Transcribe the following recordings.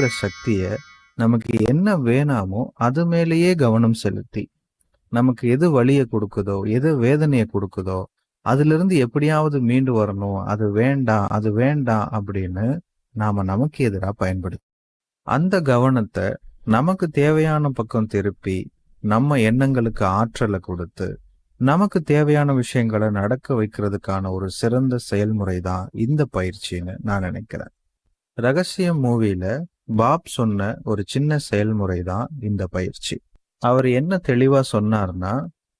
வேணுங்கிற சக்திய நமக்கு என்ன வேணாமோ அது மேலேயே கவனம் செலுத்தி நமக்கு எது வலியை கொடுக்குதோ எது வேதனையை கொடுக்குதோ அதுல இருந்து எப்படியாவது மீண்டு வரணும் அது வேண்டாம் அது வேண்டாம் அப்படின்னு நாம நமக்கு எதிராக பயன்படுத்தி அந்த கவனத்தை நமக்கு தேவையான பக்கம் திருப்பி நம்ம எண்ணங்களுக்கு ஆற்றலை கொடுத்து நமக்கு தேவையான விஷயங்களை நடக்க வைக்கிறதுக்கான ஒரு சிறந்த செயல்முறை தான் இந்த பயிற்சின்னு நான் நினைக்கிறேன். ரகசியம் மூவில பாப் சொன்ன ஒரு சின்ன செயல்முறை தான் இந்த பயிற்சி. அவர் என்ன தெளிவா சொன்னார்னா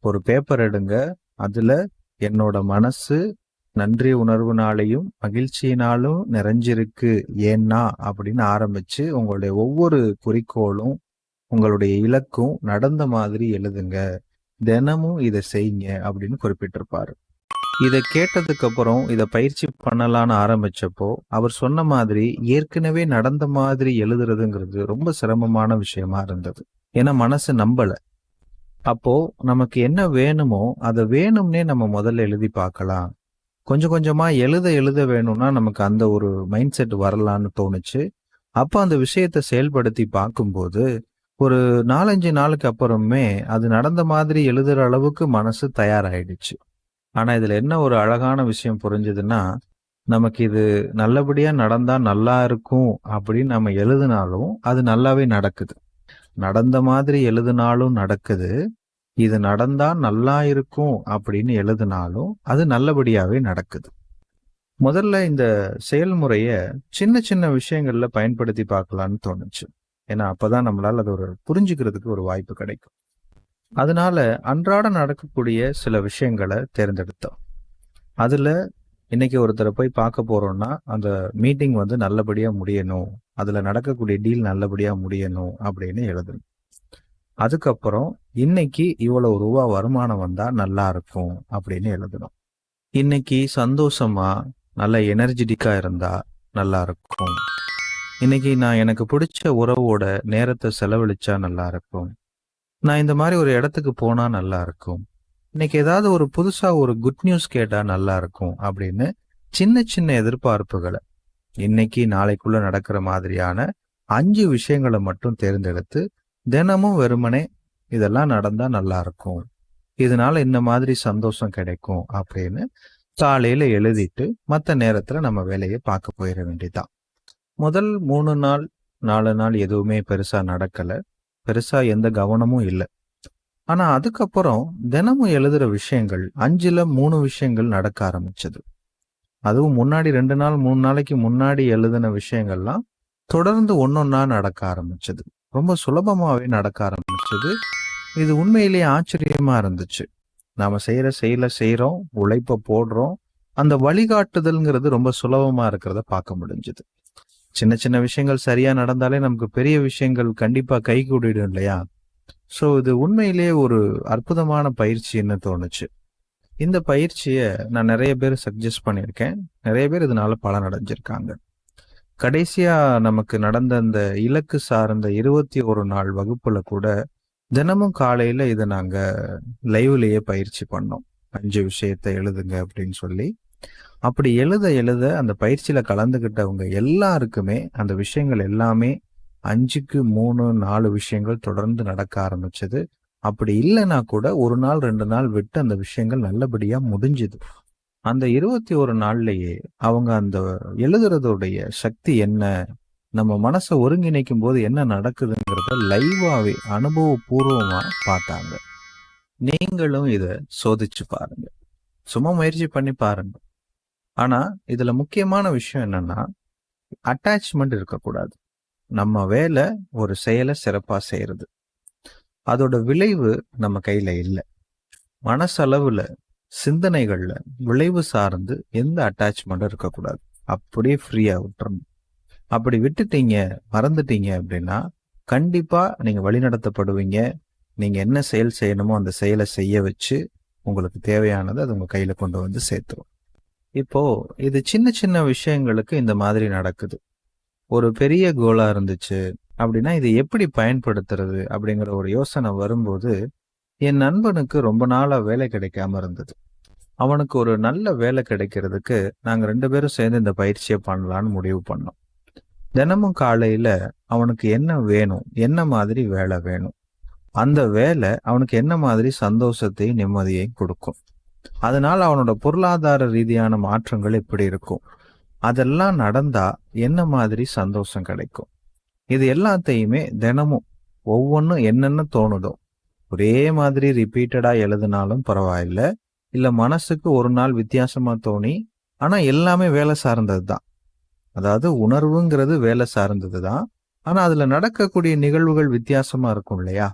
ஒரு பேப்பர் எடுங்க அதுல என்னோட மனசு நன்றி உணர்வுனாலையும் மகிழ்ச்சியினாலும் நிறைஞ்சிருக்கு. ஏன்னா அப்படின்னு ஆரம்பிச்சு உங்களுடைய ஒவ்வொரு குறிக்கோளும் உங்களுடைய இலக்கும் நடந்த மாதிரி எழுதுங்க. தினமும் இதை செய்யுங்க அப்படின்னு குறிப்பிட்டிருப்பாரு. இதை கேட்டதுக்கு அப்புறம் இதை பயிற்சி பண்ணலான்னு ஆரம்பிச்சப்போ அவர் சொன்ன மாதிரி ஏற்கனவே நடந்த மாதிரி எழுதுறதுங்கிறது ரொம்ப சிரமமான விஷயமா இருந்தது. ஏன்னா மனசு நம்பல. அப்போ நமக்கு என்ன வேணுமோ அதை வேணும்னே நம்ம முதல்ல எழுதி பார்க்கலாம். கொஞ்சம் கொஞ்சமா எழுத எழுத வேணும்னா நமக்கு அந்த ஒரு மைண்ட் செட் வரலான்னு தோணுச்சு. அப்போ அந்த விஷயத்தை செயல்படுத்தி பார்க்கும்போது ஒரு நாலஞ்சு நாளுக்கு அப்புறமே அது நடந்த மாதிரி எழுதுற அளவுக்கு மனசு தயாராயிடுச்சு. ஆனால் இதில் என்ன ஒரு அழகான விஷயம் புரிஞ்சுதுன்னா நமக்கு இது நல்லபடியாக நடந்தால் நல்லா இருக்கும் அப்படின்னு நம்ம எழுதினாலும் அது நல்லாவே நடக்குது. நடந்த மாதிரி எழுதினாலும் நடக்குது. இது நடந்தால் நல்லா இருக்கும் அப்படின்னு எழுதினாலும் அது நல்லபடியாகவே நடக்குது. முதல்ல இந்த செயல்முறையை சின்ன சின்ன விஷயங்களில் பயன்படுத்தி பார்க்கலான்னு தோணுச்சு. ஏன்னா அப்போதான் நம்மளால் அது ஒரு புரிஞ்சுக்கிறதுக்கு ஒரு வாய்ப்பு கிடைக்கும். அதனால அன்றாட நடக்கக்கூடிய சில விஷயங்களை தேர்ந்தெடுத்தோம். அதில் இன்னைக்கு ஒருத்தரை போய் பார்க்க போறோம்னா அந்த மீட்டிங் வந்து நல்லபடியாக முடியணும். அதில் நடக்கக்கூடிய டீல் நல்லபடியாக முடியணும் அப்படின்னு எழுதணும். அதுக்கப்புறம் இன்னைக்கு இவ்வளவு ரூபா வருமானம் வந்தால் நல்லா இருக்கும் அப்படின்னு எழுதணும். இன்னைக்கு சந்தோஷமா நல்ல எனர்ஜெட்டிக்கா இருந்தா நல்லா இருக்கும். இன்னைக்கு நான் எனக்கு பிடிச்ச உறவோட நேரத்தை செலவழிச்சா நல்லா இருக்கும். நான் இந்த மாதிரி ஒரு இடத்துக்கு போனால் நல்லா இருக்கும். இன்னைக்கு ஏதாவது ஒரு புதுசாக ஒரு குட் நியூஸ் கேட்டால் நல்லா இருக்கும் அப்படின்னு சின்ன சின்ன எதிர்பார்ப்புகளை இன்னைக்கு நாளைக்குள்ள நடக்கிற மாதிரியான அஞ்சு விஷயங்களை மட்டும் தேர்ந்தெடுத்து தினமும் வெறுமனே இதெல்லாம் நடந்தா நல்லா இருக்கும். இதனால இந்த மாதிரி சந்தோஷம் கிடைக்கும் அப்படின்னு காலையில எழுதிட்டு மற்ற நேரத்துல நம்ம வேலையை பார்க்க போயிட வேண்டியதுதான். முதல் மூணு நாள் நாலு நாள் எதுவுமே பெருசா நடக்கல. பெருசா எந்த கவனமும் இல்லை. ஆனா அதுக்கப்புறம் தினமும் எழுதுற விஷயங்கள் அஞ்சுல மூணு விஷயங்கள் நடக்க ஆரம்பிச்சது. அதுவும் முன்னாடி ரெண்டு நாள் மூணு நாளைக்கு முன்னாடி எழுதின விஷயங்கள்லாம் தொடர்ந்து ஒன்னொன்னா நடக்க ஆரம்பிச்சது. ரொம்ப சுலபமாவே நடக்க ஆரம்பிச்சது. இது உண்மையிலேயே ஆச்சரியமா இருந்துச்சு. நாம செய்யற செயலை செய்யறோம் உழைப்ப போடுறோம். அந்த வழிகாட்டுதல்ங்கிறது ரொம்ப சுலபமா இருக்கிறத பார்க்க முடிஞ்சது. சின்ன சின்ன விஷயங்கள் சரியா நடந்தாலே நமக்கு பெரிய விஷயங்கள் கண்டிப்பா கை கூடிடும் இல்லையா? ஸோ இது உண்மையிலேயே ஒரு அற்புதமான பயிற்சின்னு தோணுச்சு? இந்த பயிற்சியை நான் நிறைய பேர் சஜஸ்ட் பண்ணியிருக்கேன். நிறைய பேர் இதனால பலன் அடைஞ்சிருக்காங்க. கடைசியா நமக்கு நடந்த அந்த இலக்கு சார்ந்த இருபத்தி ஒரு நாள் வகுப்புல கூட தினமும் காலையில இதை நாங்க லைவ்லயே பயிற்சி பண்ணோம். அஞ்சு விஷயத்தை எழுதுங்க அப்படின்னு சொல்லி. அப்படி எழுத எழுத அந்த பயிற்சியில கலந்துகிட்டவங்க எல்லாருக்குமே அந்த விஷயங்கள் எல்லாமே அஞ்சுக்கு மூணு நாலு விஷயங்கள் தொடர்ந்து நடக்க ஆரம்பிச்சது. அப்படி இல்லைன்னா கூட ஒரு நாள் ரெண்டு நாள் விட்டு அந்த விஷயங்கள் நல்லபடியா முடிஞ்சுது. அந்த இருபத்தி ஒரு நாள்லயே அவங்க அந்த எழுதுறதோடைய சக்தி என்ன நம்ம மனசை ஒருங்கிணைக்கும் போது என்ன நடக்குதுங்கிறத லைவாவே அனுபவபூர்வமா பார்த்தாங்க. நீங்களும் இதை சோதிச்சு பாருங்க. சும்மா முயற்சி பண்ணி பாருங்க. ஆனால் இதில் முக்கியமான விஷயம் என்னன்னா அட்டாச்மெண்ட் இருக்கக்கூடாது. நம்ம வேலை ஒரு செயலை சிறப்பாக செய்கிறது அதோட விளைவு நம்ம கையில் இல்லை. மனசளவில் சிந்தனைகளில் விளைவு சார்ந்து எந்த அட்டாச்மெண்ட்டும் இருக்கக்கூடாது. அப்படியே ஃப்ரீயாக விட்டுறணும். அப்படி விட்டுட்டீங்க மறந்துட்டீங்க அப்படின்னா கண்டிப்பாக நீங்கள் வழிநடத்தப்படுவீங்க. நீங்கள் என்ன செயல் செய்யணுமோ அந்த செயலை செய்ய வச்சு உங்களுக்கு தேவையானது அது உங்கள் கையில் கொண்டு வந்து சேர்த்துரும். இப்போ இது சின்ன சின்ன விஷயங்களுக்கு இந்த மாதிரி நடக்குது. ஒரு பெரிய கோலா இருந்துச்சு அப்படின்னா இதை எப்படி பயன்படுத்துறது அப்படிங்கிற ஒரு யோசனை வரும்போது என் நண்பனுக்கு ரொம்ப நாளா வேலை கிடைக்காம இருந்தது. அவனுக்கு ஒரு நல்ல வேலை கிடைக்கிறதுக்கு நாங்க ரெண்டு பேரும் சேர்ந்து இந்த பயிற்சியை பண்ணலான்னு முடிவு பண்ணோம். தினமும் காலையில அவனுக்கு என்ன வேணும் என்ன மாதிரி வேலை வேணும் அந்த வேலை அவனுக்கு என்ன மாதிரி சந்தோஷத்தையும் நிம்மதியையும் கொடுக்கும். அதனால் அவனோட பொருளாதார ரீதியான மாற்றங்கள் எப்படி இருக்கும்? அதெல்லாம் நடந்தா என்ன மாதிரி சந்தோஷம் கிடைக்கும்? இது எல்லாத்தையுமே தினமும் ஒவ்வொன்றும் என்னென்ன தோணுதோ ஒரே மாதிரி ரிப்பீட்டடா எழுதினாலும் பரவாயில்ல. இல்ல மனசுக்கு ஒரு நாள் வித்தியாசமா தோணி ஆனா எல்லாமே வேலை சார்ந்தது தான். அதாவது உணர்வுங்கிறது வேலை சார்ந்தது தான். ஆனா அதுல நடக்கக்கூடிய நிகழ்வுகள் வித்தியாசமா இருக்கும் இல்லையா?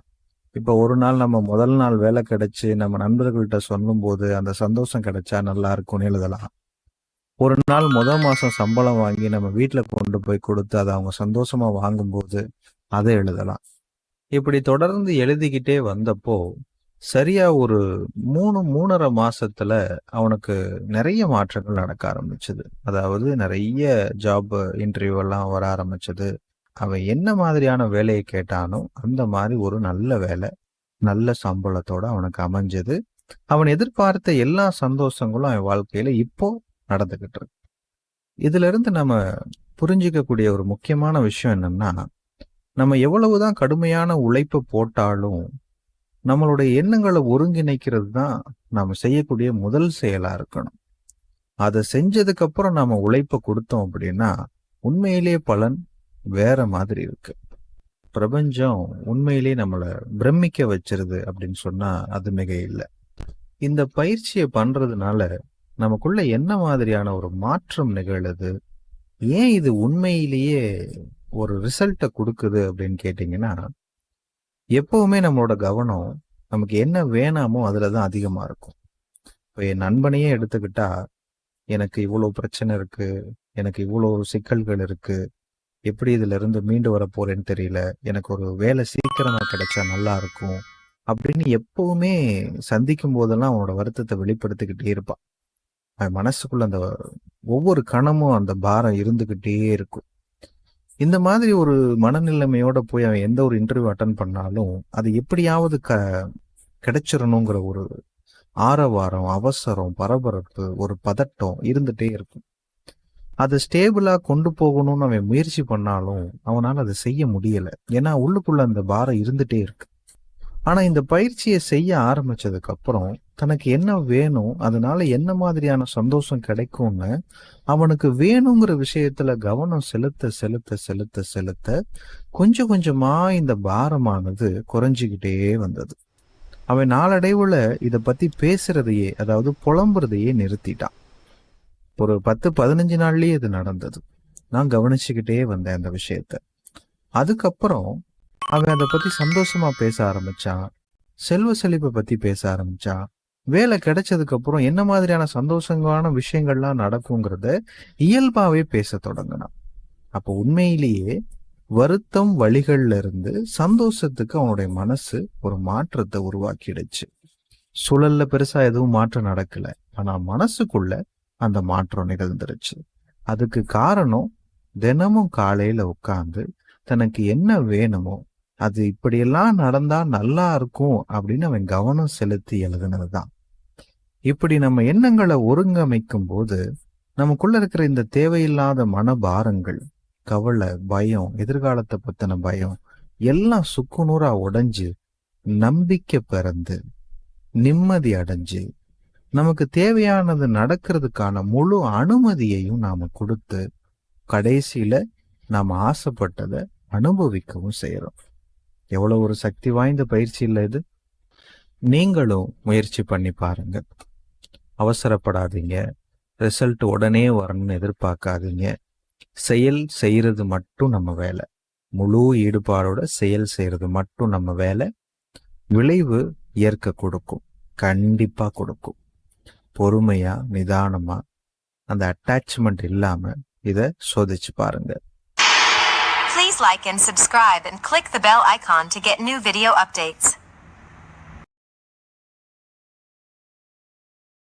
இப்போ ஒரு நாள் நம்ம முதல் நாள் வேலை கிடைச்சி நம்ம நண்பர்கள்ட்ட சொல்லும்போது அந்த சந்தோஷம் கிடைச்சா நல்லா இருக்கும்னு எழுதலாம். ஒரு நாள் முத மாசம் சம்பளம் வாங்கி நம்ம வீட்டில் கொண்டு போய் கொடுத்து அதை அவங்க சந்தோஷமா வாங்கும்போது அதை எழுதலாம். இப்படி தொடர்ந்து எழுதிக்கிட்டே வந்தப்போ சரியா ஒரு மூணு மூணரை மாசத்துல அவனுக்கு நிறைய மாற்றங்கள் நடக்க ஆரம்பிச்சது. அதாவது நிறைய ஜாப் இன்டர்வியூ எல்லாம் வர ஆரம்பிச்சது. அவன் என்ன மாதிரியான வேலையை கேட்டானோ அந்த மாதிரி ஒரு நல்ல வேலை நல்ல சம்பளத்தோட அவனுக்கு அமைஞ்சது. அவன் எதிர்பார்த்த எல்லா சந்தோஷங்களும் அவன் வாழ்க்கையில இப்போ நடந்துகிட்டு இருக்கு. இதுல இருந்து நம்ம புரிஞ்சுக்கக்கூடிய ஒரு முக்கியமான விஷயம் என்னன்னா நம்ம எவ்வளவுதான் கடுமையான உழைப்பு போட்டாலும் நம்மளுடைய எண்ணங்களை ஒருங்கிணைக்கிறது தான் நாம செய்யக்கூடிய முதல் செயலா இருக்கணும். அதை செஞ்சதுக்கு அப்புறம் நாம உழைப்பை கொடுத்தோம் அப்படின்னா உண்மையிலேயே பலன் வேற மாதிரி இருக்கு. பிரபஞ்சம் உண்மையிலேயே நம்மளை பிரமிக்க வச்சிருது அப்படின்னு சொன்னா அது மிக இல்லை இந்த பயிற்சியை பண்றதுனால நமக்குள்ள என்ன மாதிரியான ஒரு மாற்றம் நிகழுது? ஏன் இது உண்மையிலேயே ஒரு ரிசல்ட்டை கொடுக்குது அப்படின்னு கேட்டிங்கன்னா எப்பவுமே நம்மளோட கவனம் நமக்கு என்ன வேணாமோ அதில் தான் அதிகமாக இருக்கும். இப்போ என் நண்பனையே எடுத்துக்கிட்டா எனக்கு இவ்வளோ பிரச்சனை இருக்குது எனக்கு இவ்வளோ சிக்கல்கள் இருக்குது எப்படி இதுல இருந்து மீண்டு வர போறேன்னு தெரியல. எனக்கு ஒரு வேலை சீக்கிரமா கிடைச்சா நல்லா இருக்கும் அப்படின்னு எப்பவுமே சந்திக்கும் போதெல்லாம் அவனோட வருத்தத்தை வெளிப்படுத்திக்கிட்டே இருப்பான். அவன் மனசுக்குள்ள அந்த ஒவ்வொரு கணமும் அந்த பாரம் இருந்துகிட்டே இருக்கும். இந்த மாதிரி ஒரு மனநிலைமையோட போய் அவன் எந்த ஒரு இன்டர்வியூ அட்டன் பண்ணாலும் அது எப்படியாவது க கிடைச்சிடணுங்கிற ஒரு ஆரவாரம் அவசரம் பரபரப்பு ஒரு பதட்டம் இருந்துட்டே இருக்கும். அதை ஸ்டேபிளாக கொண்டு போகணும்னு அவன் முயற்சி பண்ணாலும் அவனால் அதை செய்ய முடியலை. ஏன்னா உள்ளுக்குள்ள அந்த பாரம் இருந்துகிட்டே இருக்கு. ஆனால் இந்த பயிற்சியை செய்ய ஆரம்பிச்சதுக்கு அப்புறம் தனக்கு என்ன வேணும் அதனால என்ன மாதிரியான சந்தோஷம் கிடைக்கும்னு அவனுக்கு வேணுங்கிற விஷயத்துல கவனம் செலுத்த செலுத்த செலுத்த செலுத்த கொஞ்சம் கொஞ்சமா இந்த பாரமானது குறைஞ்சிக்கிட்டே வந்தது. அவன் நாளடைவுல இதை பத்தி பேசுறதையே அதாவது புலம்புறதையே நிறுத்திட்டான். ஒரு பத்து பதினஞ்சு நாள்லயே இது நடந்தது. நான் கவனிச்சுக்கிட்டே வந்தேன் அந்த விஷயத்த. அதுக்கப்புறம் அவன் அதை பத்தி சந்தோஷமா பேச ஆரம்பிச்சான். செல்வ செழிப்பை பத்தி பேச ஆரம்பிச்சான். வேலை கிடைச்சதுக்கு அப்புறம் என்ன மாதிரியான சந்தோஷமான விஷயங்கள்லாம் நடக்குங்கிறத இயல்பாவே பேச தொடங்கினான். அப்போ உண்மையிலேயே வருத்தம் வழிகள்ல இருந்து சந்தோஷத்துக்கு அவனுடைய மனசு ஒரு மாற்றத்தை உருவாக்கிடுச்சு. சூழல்ல பெருசா எதுவும் மாற்றம் நடக்கல. ஆனா மனசுக்குள்ள அந்த மாற்றம் நிகழ்ந்துருச்சு. அதுக்கு காரணம் தினமும் காலையில உட்காந்து தனக்கு என்ன வேணுமோ அது இப்படியெல்லாம் நடந்தா நல்லா இருக்கும் அப்படின்னு அவன் கவனம் செலுத்தி எழுதுனதுதான். இப்படி நம்ம எண்ணங்களை ஒருங்கமைக்கும் போது நமக்குள்ள இருக்கிற இந்த தேவையில்லாத மனபாரங்கள் கவலை பயம் எதிர்காலத்தை பத்தின பயம் எல்லாம் சுக்குநூறா உடைஞ்சு நம்பிக்கை பிறந்து நிம்மதி அடைஞ்சு நமக்கு தேவையானது நடக்கிறதுக்கான முழு அனுமதியையும் நாம கொடுத்து கடைசியில நாம் ஆசைப்பட்டதை அனுபவிக்கவும் செய்யறோம் எவ்வளவு ஒரு சக்தி வாய்ந்த பயிற்சி இல்லை இது. நீங்களும் முயற்சி பண்ணி பாருங்க. அவசரப்படாதீங்க. ரிசல்ட் உடனே வரணும்னு எதிர்பார்க்காதீங்க. செயல் செய்யறது மட்டும் நம்ம வேலை. முழு ஈடுபாடோட செயல் செய்யறது மட்டும் நம்ம வேலை. விளைவு இயற்கை கொடுக்கும். கண்டிப்பா கொடுக்கும். பொறுமையாக நிதானமாக அந்த அட்டாச்மெண்ட் இல்லாமல் இதை சோதிச்சு பாருங்க Please like and subscribe and click the bell icon to get new video updates.